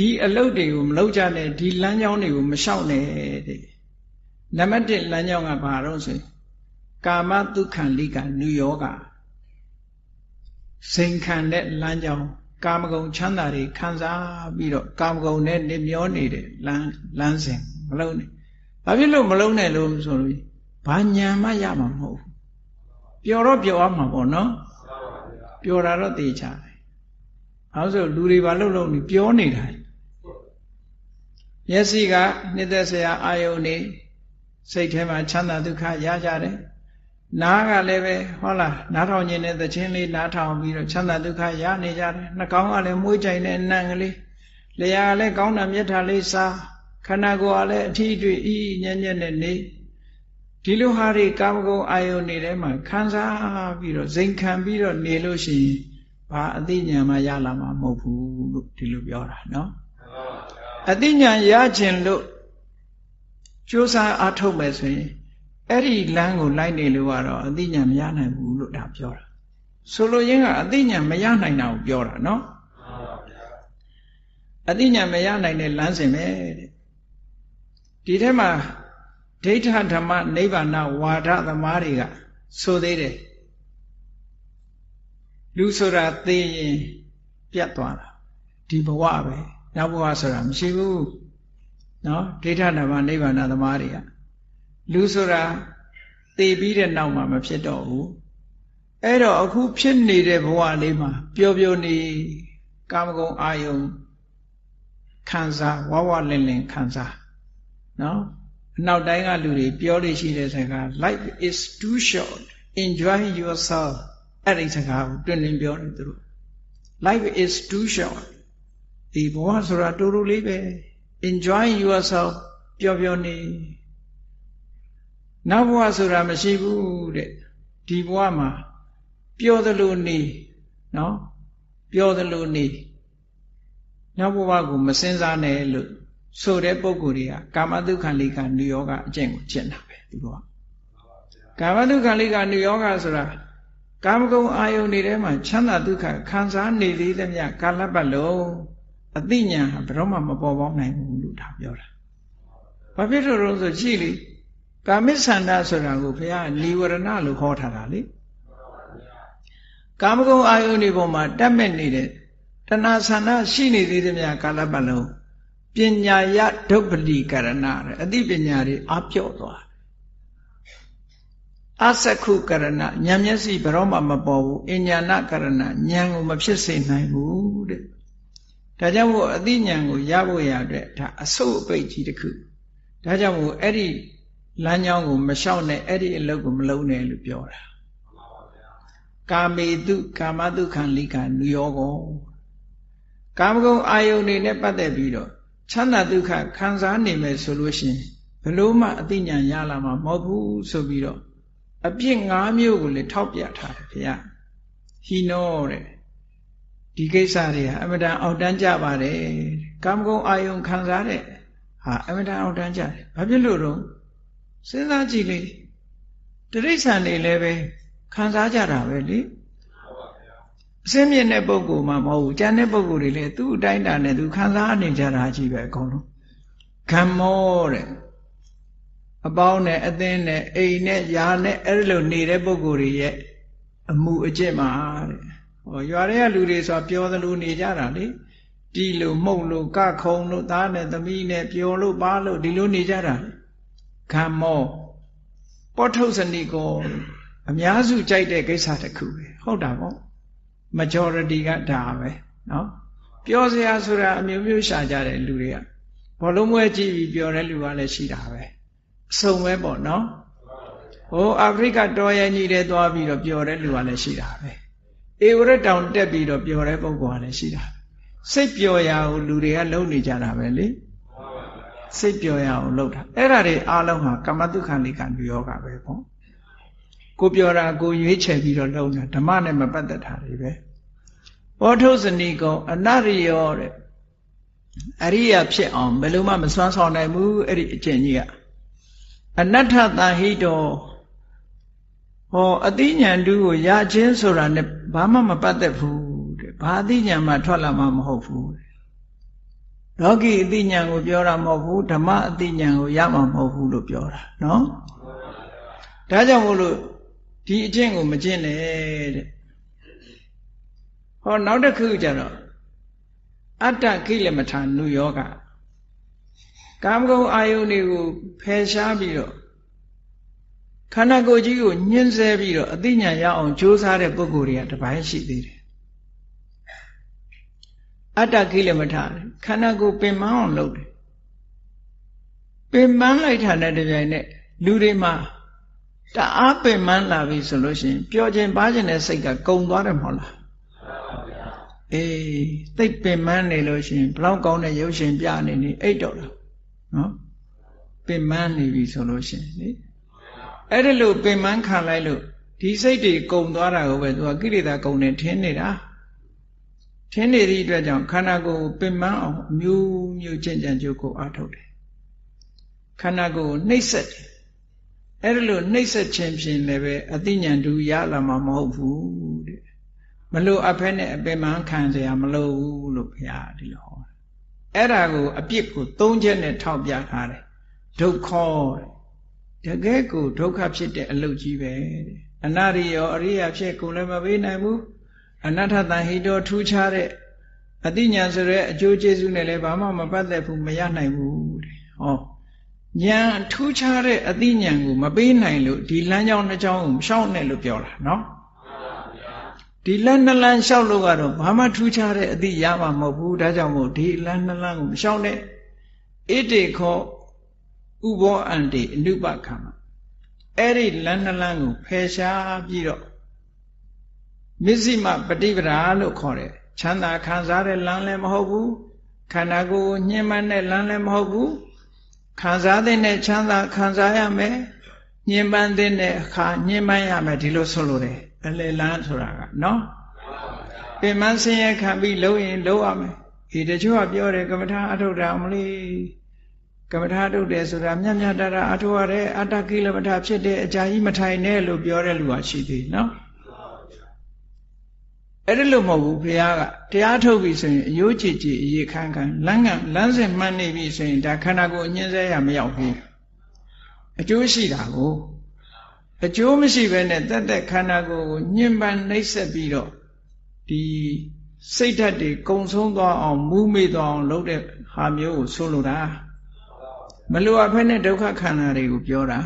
ဒီအလုတ်တွေကိုမလုပ်ကြနဲ့ဒီလမ်းကြောင်းတွေကိုမလျှောက်နဲ့တဲ့နံပါတ်1လမ်းကြောင်းကဘာတော့ဆိုကာမဒုက္ခလိကနုယောဂစိန်ခံတဲ့လမ်းကြောင်းကာမဂုဏ်ချမ်းသာတွေခံစားပြီးတော့ကာမဂုဏ်နဲ့နေမျောနေတဲ့လမ်းလမ်းစဉ်မလုံးနဲ့ဘာဖြစ်လို့မလုံးနဲ့လို့ဆိုလို့ဘာညာမှရမှာမဟုတ်ဘူးပျော်တော့ပျော်အောင်မှာပေါ့နော်ပျော်တာတော့တေချာတယ်အဲဆိုလူတွေဘာလို့လုံးနေပြောနေတာ မျက်စိကနှစ်သက်စရာအာယုန်နေစိတ်ထဲမှာချမ်းသာဒုက္ခရကြတယ်နားကလည်းပဲဟုတ်လားနားထောင်ခြင်းနဲ့သချင်းလေးနားထောင်ပြီးတော့ချမ်းသာဒုက္ခရနေကြတယ်နှာခေါင်းကလည်းမွေးကြိုင်တဲ့အနံ့ကလေးလျှာကလည်းကောင်းတာမြတ်တာလေးစားခန္ဓာကိုယ်ကလည်းအထီးအတွေ့ဤညံ့ညံ့နဲ့နေဒီလိုဟာတွေကာမဂုဏ်အာယုန်နေတဲ့မှာခံစားပြီးတော့ဇိမ်ခံပြီးတော့နေလို့ရှိရင်ဘာအသိဉာဏ်မှရလာမှာမဟုတ်ဘူးလို့ဒီလိုပြောတာနော် အသိဉာဏ်ရခြင်းလို့ကြိုးစားအားထုတ်မယ်ဆိုရင်အဲ့ဒီလမ်းကိုလိုက်နေလို့ကတော့အသိဉာဏ်မရနိုင်ဘူးလို့ဒါပြောတာဆိုလိုရင်းကအသိဉာဏ်မရနိုင်တာကိုပြောတာနော်အသိဉာဏ်မရနိုင်တဲ့လမ်းစဉ်ပဲတဲ့ဒီထဲမှာဒိဋ္ဌဓမ္မနိဗ္ဗာန်ဝါဒသမားတွေကဆိုသေးတယ်လူဆိုတာသိရင်ပြတ်သွားတာဒီဘဝပဲ နောက်ဘဝဆိုတာမရှိဘူးနော်ဒိဋ္ဌဓမ္မနိဗ္ဗာန်သမားတွေကလူဆိုတာသိပြီးတဲ့နောက်မှာမဖြစ်တော့ဘူးအဲ့တော့အခုဖြစ်နေတဲ့ဘဝလေးမှာပျော်ပျော်နေကာမဂုဏ်အာယုံခံစားဝဝလင်လင်ခံစားနော်အနောက်တိုင်းကလူတွေပြောလို့ရှိတဲ့စကား life is too short enjoy yourself အဲ့ဒီစကားကိုတွင်တွင်ပြောတယ်သူတို့ life is too short ဒီဘဝဆိုတာတူတူလေးပဲ enjoy yourself ပျော်ပျော်နေနောက်ဘဝဆိုတာမရှိဘူးတဲ့ဒီဘဝမှာပျော်သလိုနေနော်ပျော်သလိုနေနောက်ဘဝကိုမစင်စားနဲ့လို့ဆိုတဲ့ပုံကိုယ်တွေကကာမတုခန္လိကနိယောဂအကျင့်ကိုကျင့်တာပဲသူတို့ကကာမတုခန္လိကနိယောဂဆိုတာကာမဂုဏ်အာယုန်တွေထဲမှာချမ်းသာဒုက္ခခံစားနေသေးသမျှကာလပတ်လုံး အသိဉာဏ်ဟာဘယ်တော့မှမပေါ်ပေါက်နိုင်ဘူးလို့ဒါပြောတာဘာဖြစ်လို့လဲဆိုကြည့်လေကာမိဆန္ဒဆိုတာကိုဘုရားနိဝရဏလို့ခေါ်ထားတာလေကာမဂုဏ်အာယုန်ဒီပေါ်မှာတက်မဲ့နေတဲ့တဏှာဆန္ဒရှိနေသေးတယ်များကာလပတ်လုံးပညာယဒုပ္ပလိကရဏတဲ့အသိပညာတွေအပြော့သွားအစခုကရဏဉာဏ်မျက်စိဘယ်တော့မှမပေါ်ဘူးအညာဏကရဏဉာဏ်ကိုမဖြစ်စေနိုင်ဘူးတဲ့ ဒါကြောင့်မို့အသိဉာဏ်ကိုရဖို့ရအတွက်ဒါအဆုပ်အပိတ်ကြီးတစ်ခုဒါကြောင့်မို့အဲ့ဒီလမ်းကြောင်းကိုမလျှောက်နဲ့အဲ့ဒီအလုပ်ကိုမလုပ်နဲ့လို့ပြောတာကာမေတုကာမတုခံလိကနုယောကောကာမဂုဏ်အာယုန်တွေနဲ့ပတ်သက်ပြီးတော့ချမ်းသာဒုက္ခခံစားနေမယ်ဆိုလို့ရှိရင်ဘလို့မှအသိဉာဏ်ရလာမှာမဟုတ်ဘူးဆိုပြီးတော့အပြစ်၅မျိုးကိုလည်းထောက်ပြထားတယ်ခင်ဗျဟီနောတဲ့ ဒီကိစ္စတွေဟာအမတန်အောက်တန်းကြပါတယ်ကာမဂုဏ်အာယုန်ခံစားတဲ့ဟာအမတန်အောက်တန်းကြတယ်ဘာဖြစ်လို့တော့စဉ်းစားကြည့်လေတရိษံတွေလည်းပဲခံစားကြတာပဲလေအစင်းမြင့်တဲ့ပုဂ္ဂိုလ်မှမဟုတ်ဘူးကျန်တဲ့ပုဂ္ဂိုလ်တွေလည်းသူ့အတိုင်းတာနဲ့သူခံစားနေကြတာကြီးပဲအကုန်လုံးဂမ္မောတဲ့အပေါင်းနဲ့အသင်းနဲ့အိမ်နဲ့ယာနဲ့အဲ့လိုနေတဲ့ပုဂ္ဂိုလ်တွေရဲ့အမှုအကျင့်မှာတဲ့ ဟောရွာတွေကလူတွေဆိုပြောသလိုနေကြတာလေတီလို့မှုတ်လို့ကခုံလို့သားနဲ့သမီးနဲ့ပျော်လို့ပါလို့ဒီလိုနေကြတာဂမ္မောပောထုစနိကောအများစုကြိုက်တဲ့ကိစ္စတစ်ခုပဲဟုတ်တာပေါ့ majority ကဒါပဲเนาะပြောစရာဆိုတာအမျိုးမျိုးရှာကြတဲ့လူတွေကဘောလုံးမွဲကြည့်ပြီးပြောတဲ့လူကလည်းရှိတာပဲအစုံပဲပေါ့နော်ဟိုအာဖရိကတော်ရဲ့ညီတဲ့သွားပြီးတော့ပြောတဲ့လူကလည်းရှိတာပဲ အေဝရတောင်တက်ပြီးတော့ပြောတဲ့ပုဂ္ဂိုလ်ကလည်းရှိတာစိတ်ပျော်ရအောင်လူတွေကလုံနေကြတာပဲလေစိတ်ပျော်ရအောင်လုပ်တာအဲ့ဒါတွေအားလုံးဟာကမ္မတုခန္ဒီကံယောဂပဲပေါ့ကိုပြောတာကိုရွေးချယ်ပြီးတော့လုပ်တာဓမ္မနဲ့မပတ်သက်တာတွေပဲဘောထုဇဏီကောအနရိယောတဲ့အရိယာဖြစ်အောင်ဘယ်လိုမှမစွမ်းဆောင်နိုင်ဘူးအဲ့ဒီအကျင့်ကြီးကအနတ္ထတဟိတော ဟောအတိညာဏ်တူကိုရခြင်းဆိုတာနဲ့ဘာမှမပတ်သက်ဘူးတဲ့ဘာအတိညာဏ်မှထွက်လာမှာမဟုတ်ဘူးလောကီအသိဉာဏ်ကိုပြောတာမဟုတ်ဘူးဓမ္မအသိဉာဏ်ကိုရမှာမဟုတ်ဘူးလို့ပြောတာနော်ဒါကြောင့်မို့လို့ဒီအကျင့်ကိုမကျင့်နဲ့တဲ့ဟောနောက်တစ်ခုကျတော့အတ္တကိလမထာနုယောဂကာမဂုဏ်အာယုန်တွေကိုဖယ်ရှားပြီးတော့ ခန္ဓာကိုယ်ကြီးကိုညှင်းဆဲပြီးတော့အသိဉာဏ်ရအောင်ကြိုးစားတဲ့ပုဂ္ဂိုလ်တွေကတပိုင်းရှိသေးတယ်အတ္တကိလမထခန္ဓာကိုယ်ပင်မအောင်လုပ်တယ်ပင်မလိုက်တာနဲ့တပြိုင်နက်လူတွေမှာတအားပင်မလာပြီဆိုလို့ရှိရင်ပျော်ခြင်းပါခြင်းတဲ့စိတ်ကကုံသွားတယ်မဟုတ်လားအေးသိပ်ပင်မနေလို့ရှိရင်ဘလောက်ကောင်းတဲ့ရုပ်ရှင်ပြနေနေအိတ်တော့လားနော်ပင်မနေပြီဆိုလို့ရှိရင်လေ အဲ့ဒါလို့ပင်မခံလိုက်လို့ဒီစိတ်တွေကုံသွားတာကိုပဲသူကကိလေသာကုံနေထင်းနေတာထင်းနေသည့်အတွက်ကြောင့်ခန္ဓာကိုယ်ပင်မအောင်အမျိုးမျိုးကျင့်ကြံကြိုးကိုအားထုတ်တယ်ခန္ဓာကိုယ်နှိပ်စက်တယ်အဲ့ဒါလို့နှိပ်စက်ခြင်းဖြင့်လည်းပဲအသိဉာဏ်တူရလာမှာမဟုတ်ဘူးတဲ့မလို့အဖက်နဲ့အပင်မခံเสียမလို့ဘူးလို့ဘုရားဒီလိုဟောအဲ့ဒါကိုအပြစ်ကိုသုံးချက်နဲ့ထောက်ပြထားတယ်ဒုက္ခတ ကယ်ကိုဒုက္ခဖြစ်တဲ့အလုပ်ကြီးပဲတဲ့အနာရိယောအရိယာဖြစ်ကိုလည်းမပေးနိုင်ဘူးအနတ္ထတန်ဟိတောထူးခြားတဲ့အတိညာဆိုတဲ့အကျိုးကျေးဇူးနဲ့လည်းဘာမှမပတ်သက်ဘူးမရနိုင်ဘူးတဲ့ဟောဉာဏ်ထူးခြားတဲ့အတိညာကိုမပေးနိုင်လို့ဒီလမ်းကြောင်းတစ်ကြောင်းကိုမရှောင်နဲ့လို့ပြောတာနော်ဒီလမ်းနှလမ်းလျှောက်လို့ကတော့ဘာမှထူးခြားတဲ့အတိရမှာမဟုတ်ဘူးဒါကြောင့်မို့ဒီလမ်းနှလမ်းကိုမရှောင်နဲ့ဣတိခော ဥဘောအန္တိအနုပခမအဲ့ဒီလမ်းနှလမ်းကိုဖယ်ရှားပြီးတော့မစ္စည်းမပฏิပဒါလို့ခေါ်တယ်ချမ်းသာခံစားတဲ့လမ်းလည်းမဟုတ်ဘူးခန္ဓာကိုယ်ညှဉ်းပန်းတဲ့လမ်းလည်းမဟုတ်ဘူးခံစားတဲ့နဲ့ချမ်းသာခံစားရမယ်ညှဉ်းပန်းတဲ့အခါညှဉ်းပန်းရမယ်ဒီလိုဆိုလိုတယ်အလေလန်းဆိုတာကနော်ပင်မဆင်းရဲခံပြီးလုံးရင်လုံးရမယ်ဒီတချို့ကပြောတယ်ကမ္မထာအထုတ်တာမလို့ ကမ္မထာထုတ်တယ်ဆိုတာမြတ်မြတ်တရအထုတ်ရတဲ့အတ္တကိလမထာဖြစ်တဲ့အကြာကြီးမထိုင်နဲ့လို့ပြောတဲ့လူကရှိသေးနော်အဲ့ဒါလို့မဟုတ်ဘူးဘုရားကတရားထုတ်ပြီဆိုရင်အယိုးကြည်ကြည်အရေးခန်းခန်းလမ်းကလမ်းစဉ်မှန်းနေပြီဆိုရင်ဒါခန္ဓာကိုယ်အငင်းဆဲရမရောက်ဘူးအကျိုးရှိတာကိုအကျိုးမရှိဘဲနဲ့တက်တက်ခန္ဓာကိုယ်ကိုညှဉ်းပန်းနှိပ်စက်ပြီးတော့ဒီစိတ်ဓာတ်တွေကုံဆုံးသွားအောင်မူးမေ့သွားအောင်လုပ်တဲ့ဟာမျိုးကိုဆိုလိုတာ မလိုအပ်ဖဲနဲ့ဒုက္ခခန္ဓာတွေကိုပြောတာ